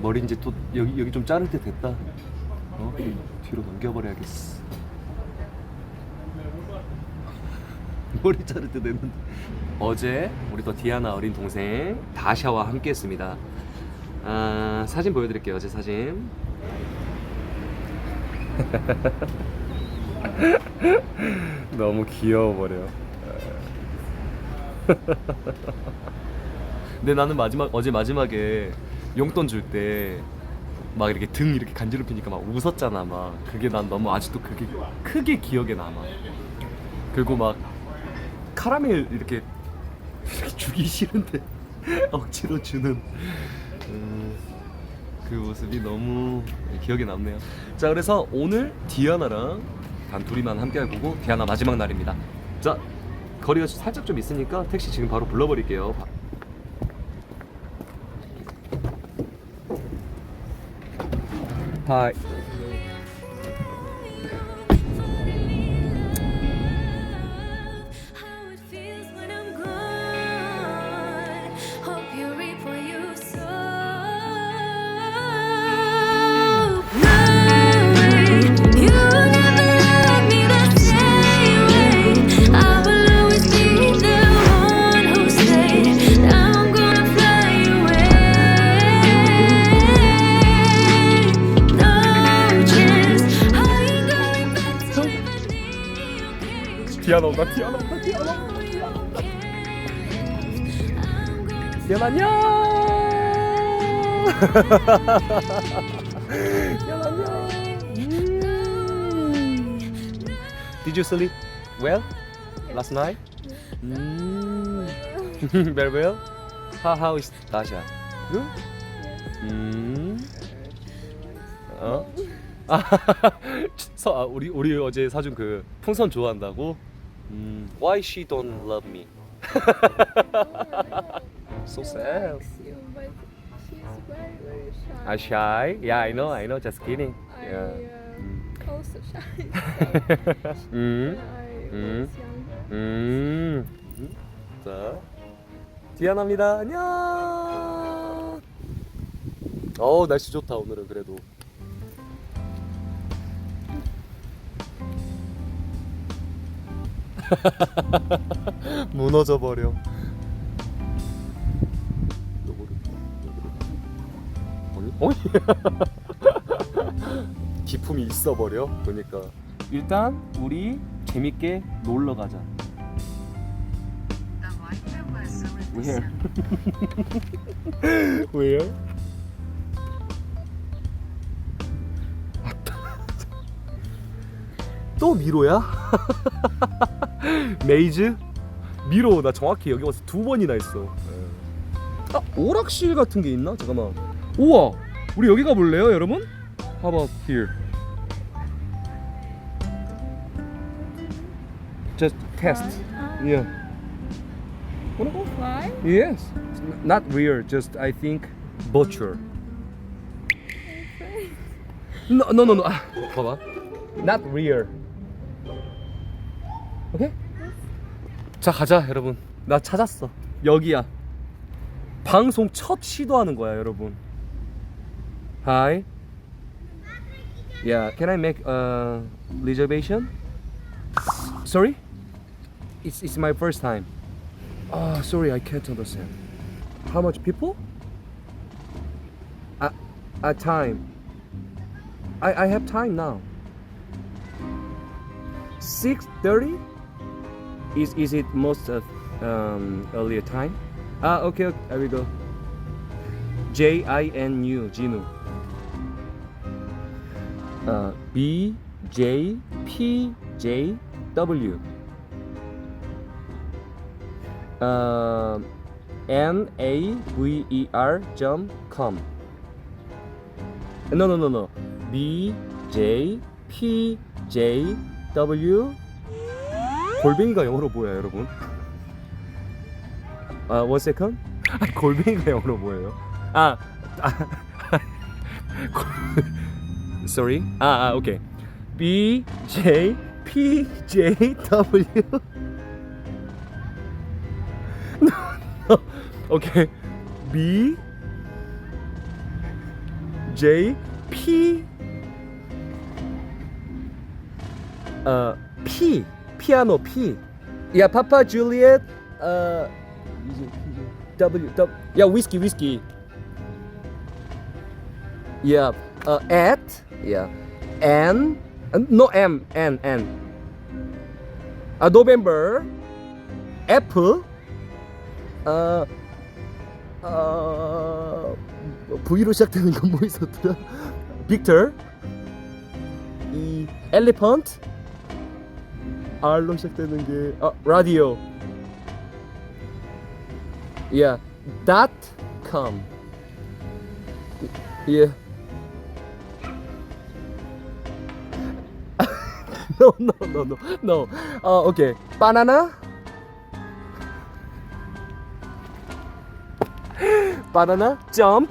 머리 이제 또 여기 여기 좀 자를 때 됐다. 어? 뒤로 넘겨버려야겠어. 머리 자를 때 됐는데. 어제 우리 또 디아나 어린 동생 다샤와 함께했습니다. 아, 사진 보여드릴게요. 어제 사진. 너무 귀여워 버려. 근데 나는 마지막 어제 마지막에 용돈 줄 때 막 이렇게 등 이렇게 간지럽히니까 막 웃었잖아 막. 그게 난 너무 아직도 그게 크게 기억에 남아. 그리고 막 카라멜 이렇게, 주기 싫은데 억지로 주는 음, 그 모습이 너무 기억에 남네요. 자 그래서 오늘 디아나랑 단 둘이만 함께 할 거고 디아나 마지막 날입니다. 자 거리가 살짝 좀 있으니까 택시 지금 바로 불러버릴게요 하이 디아나 온다 디아나 온다 디아나 안녕 디아나 안녕 음. Did you sleep well last night? 음. Very well. How how is Dasha? Good. 음. 어? 아, 서, 아, 우리 우리 어제 사준 그 풍선 좋아한다고? 음. Why she don't love me? so sad. likes you, but she's very, very shy. I shy? Yeah, I know, I know. Just kidding. I Yeah. um, also shy. 음. when I Mm. was younger. 음. 자, 디아나입니다. 안녕. 어 날씨 좋다 오늘은 그래도. 무너져 버려. 어이? 기품이 있어 버려. 보니까 일단 우리 재밌게 놀러 가자. Where? Where? 또 미로야? 메이즈? 미로 나 정확히 여기 와서 두 번이나 했어. 아 오락실 같은 게 있나? 잠깐만. 우와, 우리 여기 가볼래요, 여러분? How about here? Just test. Yeah. Wanna go? Why? Yes. Not real, just I think butcher. No, no, no, no. 아, 봐봐. Not real. 오케이? 자, 가자, 여러분. 나 찾았어. 여기야. 방송 첫 시도하는 거야, 여러분. Hi. Yeah, can I make a reservation? Sorry? It's it's my first time. Ah, sorry, I can't understand. How much people? A, a time. I, I have time now. Six thirty. Is is it most of um, earlier time? Ah, okay, okay, there we go. J I N U Jinu. Uh, B J P J W. uh, N A V E R jump com. No no no no. B J P J W 골뱅이가 영어로 뭐야 여러분? 아 one second. 아, 골뱅이가 영어로 뭐예요? 아, 아 골- sorry. 아, 아 오케이. B J P J W 오케이 B J P 어 P 피아노 P. 야 파파 줄리엣 어 W W 야 위스키 위스키. 야 어, at 야 N uh, no M N N. 아 November F 어 어, V로 시작되는 건 뭐 있었더라? 빅터 이 엘리펀트 R로 시작되는 게 어, 라디오 yeah dot com yeah no no no no no 어 오케이 바나나 바나나 점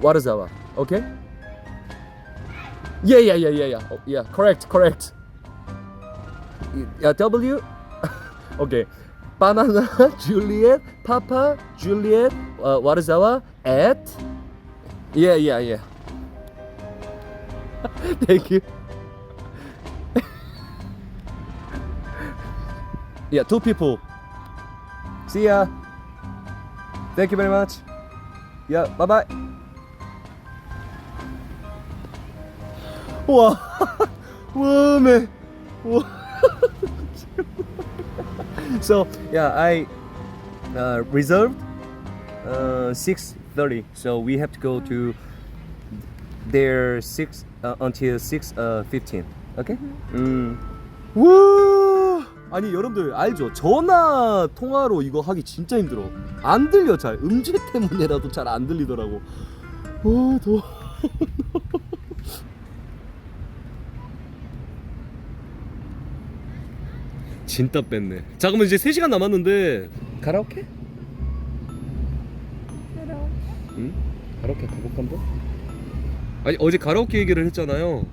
프야 바나나 점프 파파 줄리엣 어 와르자와 오케이 예예예예예 야 correct correct 야 W 오케이 바나나 줄리엣 파파 줄리엣 어, 와르자와 at 예예예 thank you Yeah, two people. See ya. Thank you very much. Yeah, bye bye. 와, 와, man. 와. so yeah, I uh, reserved uh, six thirty. So we have to go to there six uh, until six uh, fifteen. Okay. 음. 와 아니 여러분들 알죠 전화 통화로 이거 하기 진짜 힘들어 안 들려 잘 음질 때문에라도 잘 안 들리더라고 와 더워 진짜 뺐네 자 그러면 이제 3시간 남았는데 가라오케? Hello. 응? 가라오케 가볼까 한번? 아니 어제 가라오케 얘기를 했잖아요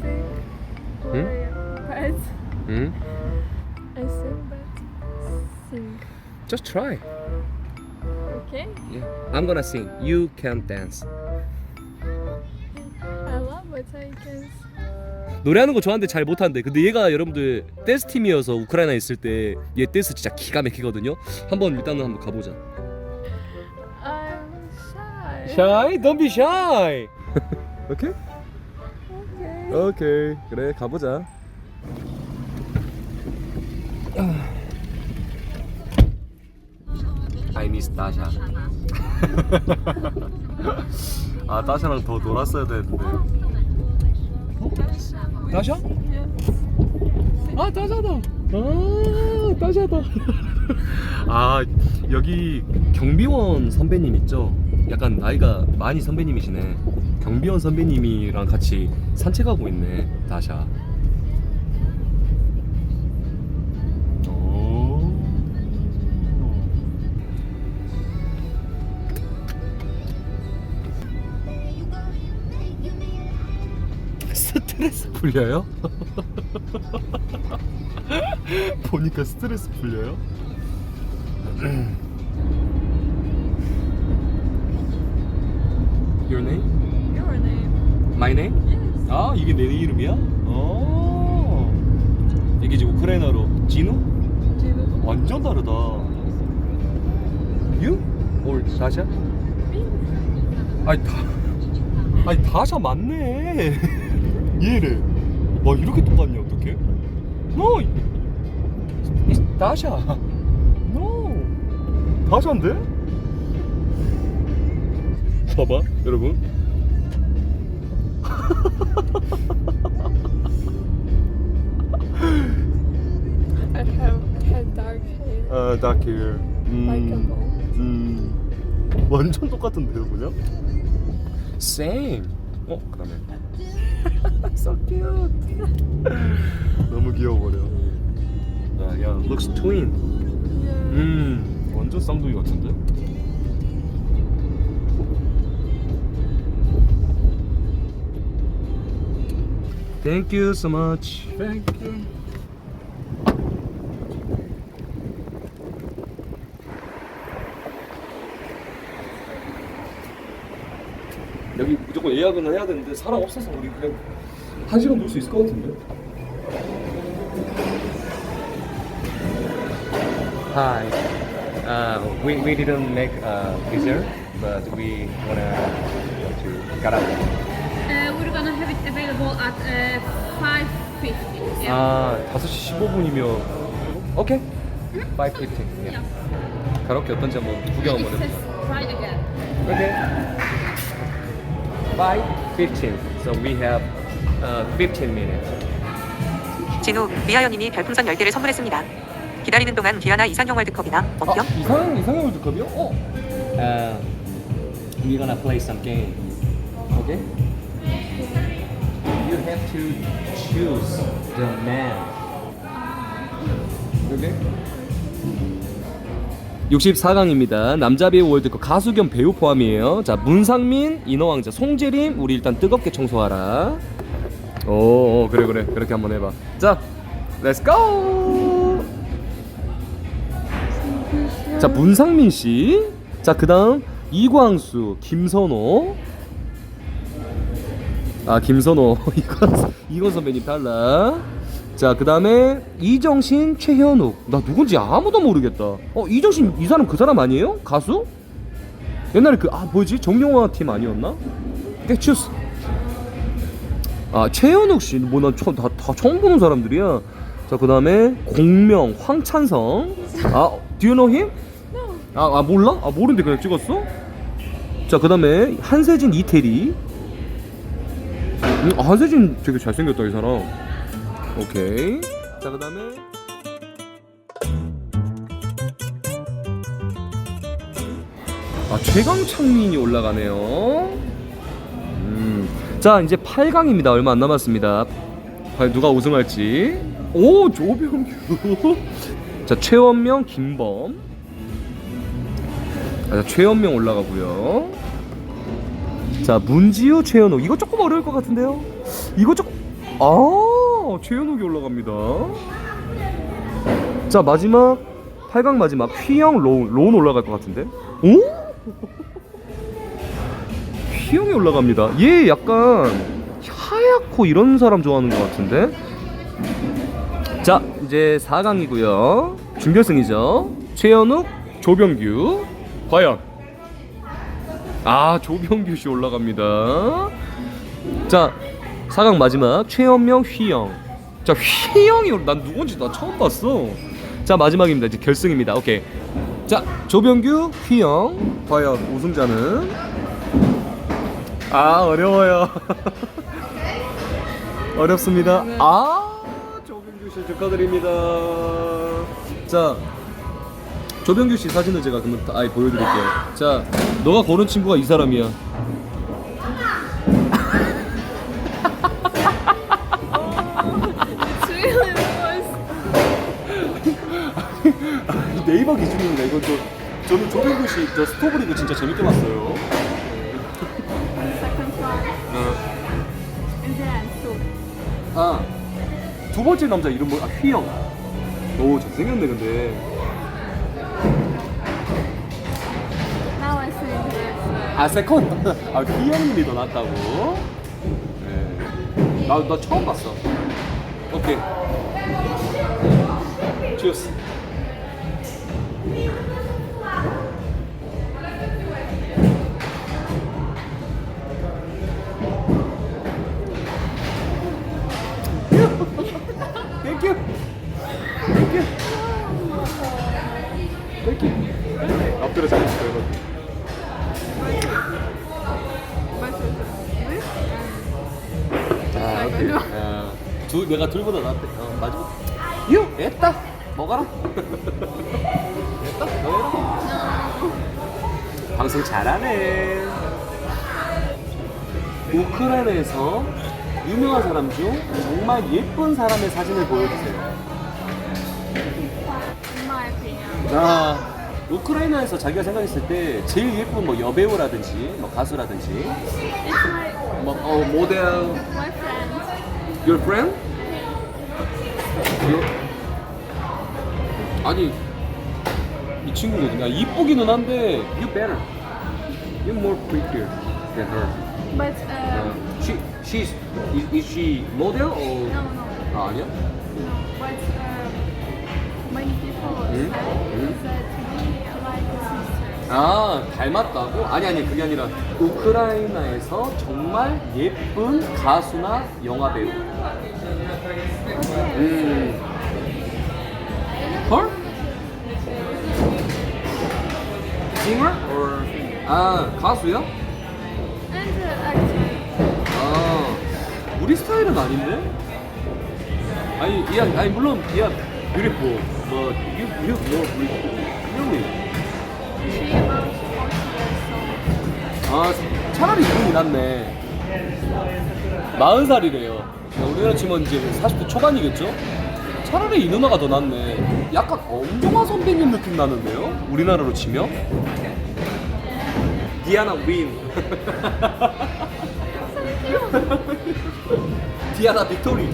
sing. Hmm? But 응? I sing but sing. Just try Okay. yeah. I'm gonna sing You can dance I love but I can. 노래하는 거 좋아하는데 잘 못하는데 근데 얘가 여러분들 댄스 팀이어서 우크라이나에 있을 때 얘 댄스 진짜 기가 막히거든요 한번 일단은 한번 가보자 I'm shy. Shy? Don't be shy 오케이? Okay. 오케이 그래 가보자 I miss 다샤 아 다샤랑 더 놀았어야 되는데 Yes. 아 따자다. 아 따자다. 아 여기 경비원 선배님 있죠? 약간 나이가 많이 선배님이시네. 경비원 선배님이랑 같이 산책하고 있네 다샤 풀려요? 보니까 스트레스 풀려요? Your name? Your name? My name? Yes. 아 이게 내 이름이야? 어 이게 이제 우크라이나로 진우? Gino. 완전 다르다 You? or 다샤? 아니 다 아니 다샤 맞네 얘래 와 이렇게 똑같냐 어떡해 No It's 다샤 No 다샤인데? 봐봐 여러분 I have had dark hair. 아 dark hair Like a ball. 음 완전 똑같은데요 그냥? Same 어 그다음에 so cute. 너무 귀여워버려. 야, 야, looks twin. 음, 완전 쌍둥이 같은데? 땡큐 so much. 땡큐. 여기 무조건 예약은 해야 되는데 사람 없어서 우리 그냥 한 시간 놀 수 있을 것 같은데. Hi. Uh, we, we didn't make a reserve, but we wanna go to karaoke. Uh, we're gonna have it available at uh, 5.50. Yeah. 아 5시 15분이면 오케이. 5:15. yeah. 가로케 어떤지 한번 구경 It 한번 해. says try again. Okay. 5.15. So we have uh, 15 minutes. 진우, 미아연님이 별풍선 10개를 선물했습니다. 기다리는 동안 기아나 이상형 월드컵이나 어때요? 아, 이상 이상형 월드컵이요? 어. Uh, we're gonna play some game. Okay? You have to choose the man. 여기 64강입니다. 남자 배우 월드컵 가수 겸 배우 포함이에요. 자 문상민, 인어왕자, 송재림 우리 일단 뜨겁게 청소하라. 오, 오 그래 그래 그렇게 한번 해봐. 자, 렛츠 고. 자 문상민 씨. 자 그다음 이광수, 김선호. 아 김선호 이건 이건 선배님 탈락. 자 그다음에 이정신, 최현욱. 나 누군지 아무도 모르겠다. 어 이정신 이 사람 그 사람 아니에요? 가수? 옛날에 그 아 뭐지 정영화 팀 아니었나? 깨추스. 아 최현욱 씨, 뭐난 다, 다 처음 보는 사람들이야. 자 그다음에 공명, 황찬성. 아 do you know him? 아, 아 몰라? 아 모르는데 그냥 찍었어? 자 그다음에 한세진, 이태리. 음, 아, 한세진 되게 잘생겼다 이 사람. 오케이. 자 그다음에 아 최강창민이 올라가네요. 음. 자 이제 8강입니다. 얼마 안 남았습니다. 과연 누가 우승할지. 오 조병규. 자 최원명, 김범. 아, 자, 최원명 올라가고요. 자 문지우, 최현욱. 이거 조금 어려울 것 같은데요. 이거 조금 아 최현욱이 올라갑니다. 자 마지막 8강 마지막 휘영 로운 로운 올라갈 것 같은데. 오? 휘영이 올라갑니다. 얘 약간 하얗고 이런 사람 좋아하는 것 같은데. 자 이제 4강이고요. 준결승이죠. 최현욱, 조병규. 과연 아 조병규 씨 올라갑니다. 자 4강 마지막 최현명, 휘영. 자 휘영이 올- 난 누군지 나 처음 봤어. 자 마지막입니다. 이제 결승입니다. 오케이. 자 조병규, 휘영. 과연 우승자는 아 어려워요. 어렵습니다. 아 조병규 씨 축하드립니다. 자 조병규 씨 사진을 제가 그러면 다 아예 보여드릴게요. 자 너가 고른 친구가 이 사람이야. 네이버 기준입니다. 이건 저 저는 조병규 씨저 스토브리그 진짜 재밌게 봤어요. 번째 남자 이름 뭐? 아 휘영. 오 잘생겼네 근데. Now I 아 세컨. 아 휘영님이 더 낫다고. 네. 나 나 처음 봤어. 오케이. 치우스. 땡큐. 엎드려 잘했어 여러분. 아, 오케이. 아, 두 내가 둘보다 낫대. 어, 마지막. 유, 됐다. 먹어라. 됐다. 너 해라. 방송 잘하네. 우크라이나에서 유명한 사람 중 정말 예쁜 사람의 사진을 보여주세요. 아, 우크라이나에서 자기가 생각했을 때 제일 예쁜 뭐 여배우라든지 뭐 가수라든지 It's my 뭐 어, 모델 my friend. Your friend? Your... 아니 이 친구거든요. 이쁘기는 한데 You better. You're more prettier than her. But um, She she's is, is she model or no, no, 아 아니야? no. But um, many people Hmm? Hmm? like sisters. 아 닮았다고? 아니 아니 그게 아니라 우크라이나에서 정말 예쁜 가수나 영화 배우. 음. 헐? Singer or 아 uh, actor. 아 우리 스타일은 아닌데? 아니 아니 물론 이야 beautiful, but you you more. Really? She about 40 years old. 아 차라리 이분이 낫네. 40살이래요. 우리나라 치면 이제 40대 초반이겠죠? 차라리 이 누나가 더 낫네. 약간 엄정화 선배님 느낌 나는데요? 우리나라로 치면? 디아나 윈. 디아나 빅토리.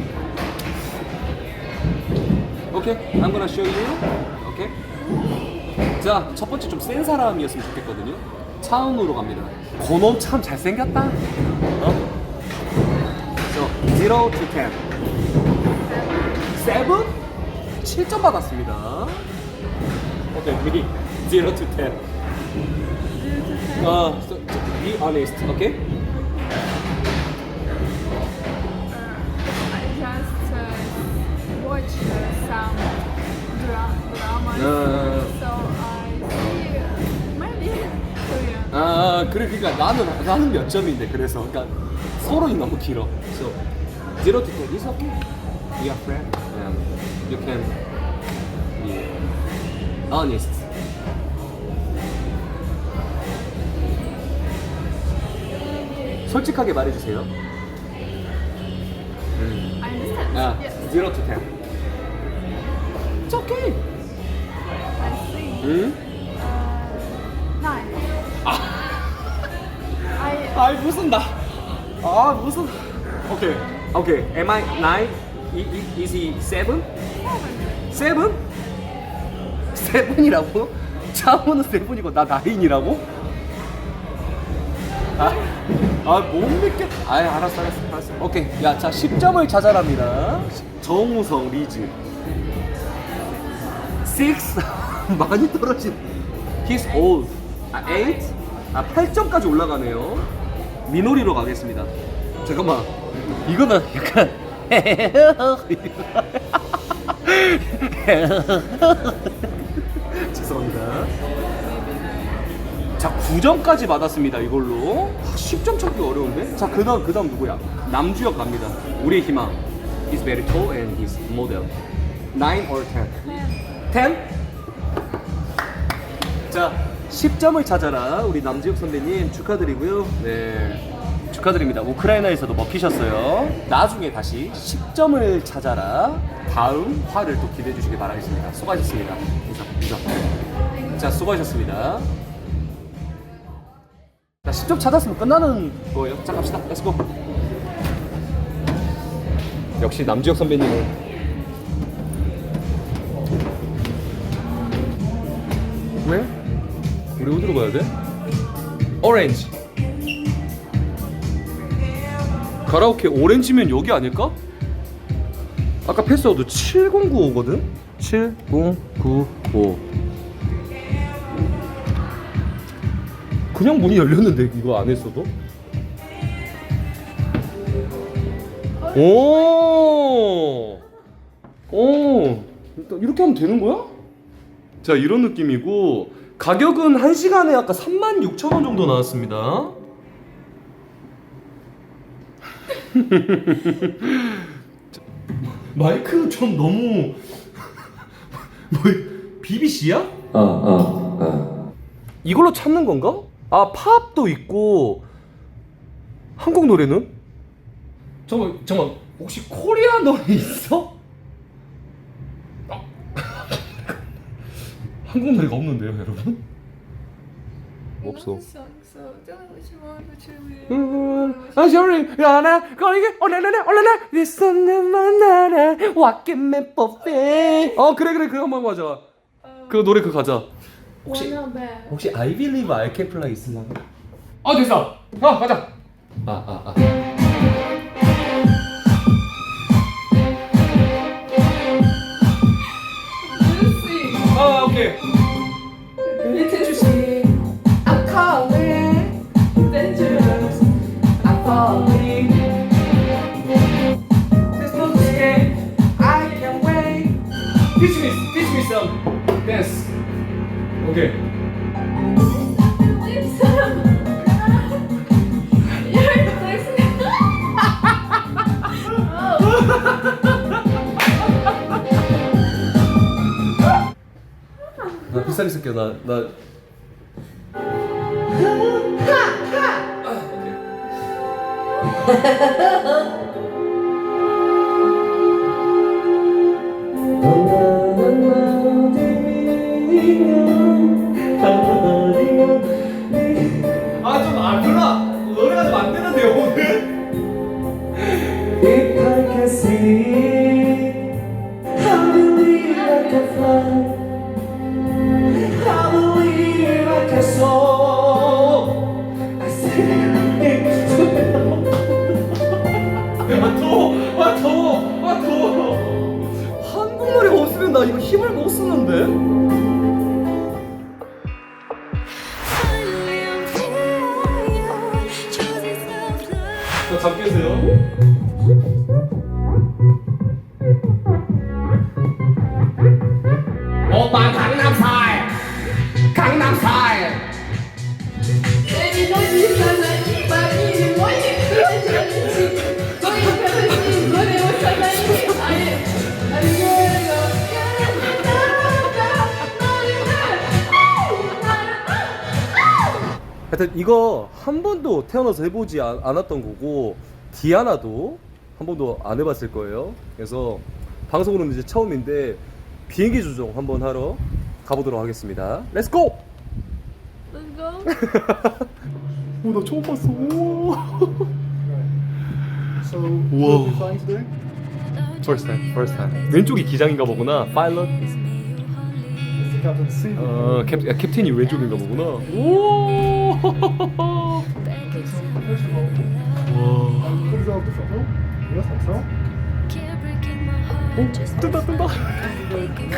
오케이, I'm gonna show you. 오케이. 자, 첫 번째 좀 센 사람이었으면 좋겠거든요. 차은우로 갑니다. 고놈 참 잘생겼다. 어? So, 0 to 10. 7? 7점 받았습니다. 오케이, 미0 to 10. 어, so, be honest, okay? I dramas, Uh. so I see maybe Korean. 아, 그래, 그러니까 나는 나는 몇 점인데 그래서 그러니까 서로이 너무 길어. So, 0 to 10 is okay. We are friends. And you can be honest. 솔직하게 말해주세요. I understand. 아, Yes, 0 to 10. It's okay. 응? Uh, nine. I 아 무슨 나? 아 무슨? 오케이 오케이. Am I nine? I- I- Is he seven? Seven? 세븐이라고? 차은우는 세븐이고 나 나인이라고? 아, 아못 믿겠. 아 알았어 알았어 알았어. 오케이 야 자 10점을 찾아랍니다. 정우성 리즈. Six 많이 떨어진. He's old. 아 eight? 아 8점까지 올라가네요. 미노리로 가겠습니다. 잠깐만. 이거는 약간 죄송합니다. 자, 9점까지 받았습니다. 이걸로. 10점 찾기 어려운데? 자, 그다음 그다음 누구야? 남주혁 갑니다. 우리의 희망. He's very tall and he's model. 9 or 10? 10? 자, 10점을 찾아라. 우리 남주혁 선배님 축하드리고요. 네. 축하드립니다. 우크라이나에서도 먹히셨어요. 나중에 다시 10점을 찾아라. 다음 화를 또 기대해 주시기 바라겠습니다. 수고하셨습니다. 인사, 인사. 자, 수고하셨습니다. 자, 10점 찾았으면 끝나는 거예요. 자, 갑시다. 렛츠고. 역시 남주혁 선배님은 왜? 우리 어디로 가야 돼? 오렌지. 가라오케 오렌지면 여기 아닐까? 아까 패스워드 7095거든? 7095 그냥 문이 열렸는데 이거 안 했어도? 오! 오! 일단 이렇게 하면 되는 거야? 자 이런 느낌이고 가격은 1시간에 아까 36,000원 정도 나왔습니다 자, 마이크는 좀 너무 뭐 BBC야? 어, 어, 어. 이걸로 찾는 건가? 아 팝도 있고 한국 노래는? 잠깐 잠깐 혹시 코리아 노래 있어? 어. 한국 노래가 없는데요 여러분? 없어. Which one, which one. 아 거리게? 올라라 만나라 어 그래 그래. 그거 한번 가자. 그 노래 그 가자. Bad. 혹시 I Believe I Can Fly 있으려나? 아 됐어. 아 가자. 아, 아, 아. Dance. 오케이. 나 비싸게 쓸게요. 나, 나. 아, 하여튼 이거 한 번도 태어나서 해보지 않, 않았던 거고 디아나도 한 번도 안 해봤을 거예요. 그래서 방송으로는 이제 처음인데 비행기 조종 한번 하러 가보도록 하겠습니다. 렛츠 고! Let's go. 오, 나 처음 봤어. So, Whoa. flying today? First time, first time. 왼쪽이 기장인가 보구나. 파일럿. Captain seat. 어, 캡, 야, 캡틴이 왼쪽인가 보구나. 오! Um, put it the photo. Yes, my heart. Just 뜬다, 뜬다. thinking